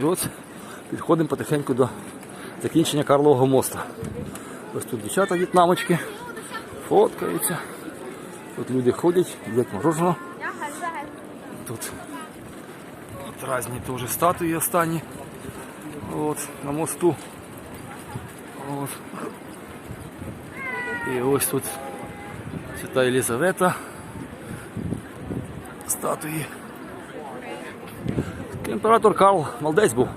І от підходимо потихеньку до закінчення Карлового моста. Ось тут дівчата в'єтнамочки фоткаються. Тут люди ходять, їдять мороженого. Тут от різні теж статуї останні. От, на мосту. От. І ось тут Свята Єлизавета. Статуї. Імператор Карл молодець був.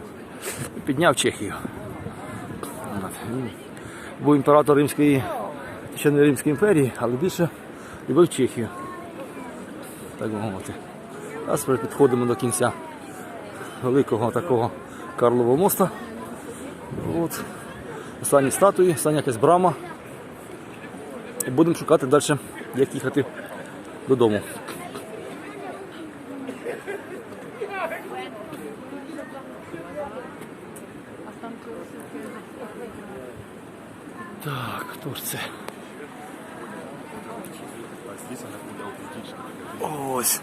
Підняв Чехію. Він Був імператор Римської, ще не Римської імперії, але більше любив Чехію. Так би мовити. А тепер підходимо до кінця великого такого Карлового моста. От. Останні статуї, остання якась брама. І будемо шукати далі, як їхати додому. Так, хто ж це? Ось.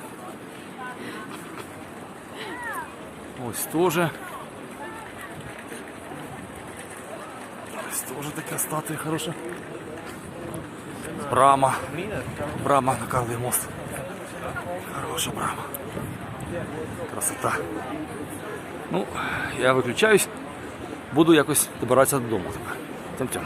Ось теж. Ось теж така статуя хороша. Брама. Брама на Карлий мост. Хороша брама. Красота. Ну, я виключаюсь. Буду якось добиратися додому. Тем-тем.